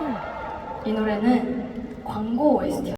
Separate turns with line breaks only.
음,
이 노래는 광고 OST